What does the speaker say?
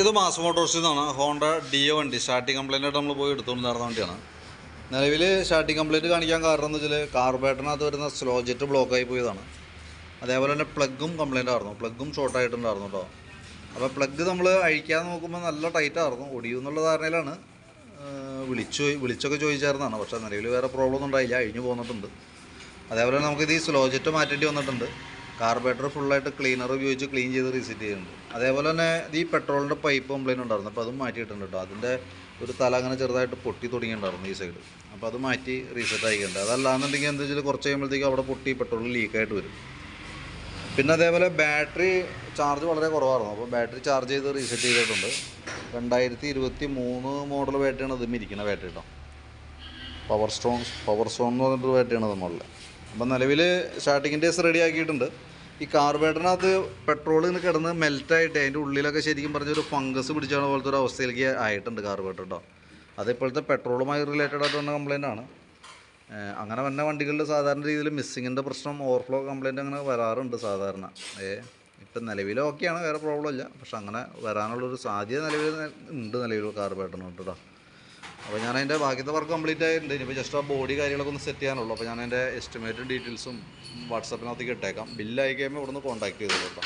ഇത് മാസ് മോട്ടോഴ്സിൽ നിന്നാണ് ഹോണ്ട ഡിയോ വണ്ടി. സ്റ്റാർട്ടിംഗ് കംപ്ലൈന്റ് ആയിട്ട് നമ്മൾ പോയി എടുത്തുകൊണ്ട് നടന്ന വണ്ടിയാണ്. നിലവിൽ സ്റ്റാർട്ടിംഗ് കംപ്ലൈന്റ് കാണിക്കാൻ കാരണം എന്ന് വെച്ചാൽ കാർബേറ്ററിനകത്ത് വരുന്ന സ്ലോ ജെറ്റ് ബ്ലോക്കായി പോയതാണ്. അതേപോലെ തന്നെ പ്ലഗും കംപ്ലൈന്റ് ആയിരുന്നു. പ്ലഗും ഷോർട്ടായിട്ടുണ്ടായിരുന്നു കേട്ടോ അപ്പോൾ പ്ലഗ് നമ്മൾ അഴിക്കാൻ നോക്കുമ്പോൾ നല്ല ടൈറ്റ് ആയിരുന്നു. ഒടിയും എന്നുള്ള ധാരണയിലാണ്. വിളിച്ചു വിളിച്ചൊക്കെ ചോദിച്ചായിരുന്നാണ്. പക്ഷേ നിലവിൽ വേറെ പ്രോബ്ലം ഒന്നും ഉണ്ടായില്ല. അഴിഞ്ഞു പോന്നിട്ടുണ്ട്. അതേപോലെ നമുക്കിത് ഈ സ്ലോ ജെറ്റ് മാറ്റേണ്ടി വന്നിട്ടുണ്ട്. കാർബേറ്റർ ഫുള്ളായിട്ട് ക്ലീനർ ഉപയോഗിച്ച് ക്ലീൻ ചെയ്ത് റീസെറ്റ് ചെയ്യുന്നുണ്ട്. അതേപോലെ തന്നെ ഈ പെട്രോളിന്റെ പൈപ്പ് കംപ്ലൈന്റ് ഉണ്ടായിരുന്നു. അപ്പോൾ അത് മാറ്റിയിട്ടുണ്ട് കേട്ടോ. അതിന്റെ ഒരു തല അങ്ങനെ ചെറുതായിട്ട് പൊട്ടി തുടങ്ങിയിട്ടുണ്ടായിരുന്നു ഈ സൈഡ് അപ്പോൾ അത് മാറ്റി റീസെറ്റ് ആയിട്ടുണ്ട്. അതല്ലാന്നുണ്ടെങ്കിൽ എന്താ വെച്ചാൽ കുറച്ച് കഴിയുമ്പോഴത്തേക്ക് അവിടെ പൊട്ടി പെട്രോൾ ലീക്കായിട്ട് വരും. പിന്നെ അതേപോലെ ബാറ്ററി ചാർജ് വളരെ കുറവായിരുന്നു. അപ്പോൾ ബാറ്ററി ചാർജ് ചെയ്ത് റീസെറ്റ് ചെയ്തിട്ടുണ്ട്. രണ്ടായിരത്തി ഇരുപത്തി മൂന്ന് മോഡൽ ബാറ്ററിയാണ് ഇതും ഇരിക്കുന്ന ബാറ്ററി കേട്ടോ പവർ സ്റ്റോൺ പവർ സ്റ്റോൺ എന്ന് പറഞ്ഞിട്ടൊരു ബാറ്ററിയാണ് മോഡൽ അപ്പം നിലവിൽ സ്റ്റാർട്ടിങ്ങിന്റെ റെഡി ആക്കിയിട്ടുണ്ട്. ഈ കാർബേറ്ററിനകത്ത് പെട്രോൾ ഇങ്ങനെ കിടന്ന് മെൽറ്റായിട്ട് അതിന്റെ ഉള്ളിലൊക്കെ ശരിക്കും പറഞ്ഞ ഒരു ഫംഗസ് പിടിച്ചാണ് പോലത്തെ ഒരു അവസ്ഥയിലേക്ക് ആയിട്ടുണ്ട് കാർബേറ്റർ കേട്ടോ അത് ഇപ്പോഴത്തെ പെട്രോളുമായി റിലേറ്റഡ് ആയിട്ട് വന്ന കംപ്ലൈന്റ് ആണ്. അങ്ങനെ വന്ന വണ്ടികളിൽ സാധാരണ രീതിയിൽ മിസ്സിങ്ങിന്റെ പ്രശ്നം ഓവർഫ്ലോ കംപ്ലൈന്റ് അങ്ങനെ വരാറുണ്ട് സാധാരണ. ഏ ഇപ്പം നിലവിൽ ഓക്കെയാണ് വേറെ പ്രോബ്ലം ഇല്ല. പക്ഷെ അങ്ങനെ വരാനുള്ളൊരു സാധ്യത നിലവിൽ ഉണ്ട് നിലവിൽ കാർബേറ്ററിന് കേട്ടോ അപ്പോൾ ഞാൻ അതിന്റെ ബാക്കിയത്തെ വർക്ക് കംപ്ലീറ്റ് ആയിട്ടുണ്ട്. ഇനിയിപ്പോൾ ജസ്റ്റ് ആ ബോഡി കാര്യങ്ങളൊക്കെ ഒന്ന് സെറ്റ് ചെയ്യാനുള്ളൂ. അപ്പോൾ ഞാൻ അതിന്റെ എസ്റ്റിമേറ്റ് ഡീറ്റെയിൽസും വാട്സാപ്പിനകത്തേക്ക് ഇട്ടേക്കാം. ബില്ല് അയക്കുമ്പോൾ ഇവിടെ നിന്ന് കോൺടാക്ട് ചെയ്തോളൂ കേട്ടോ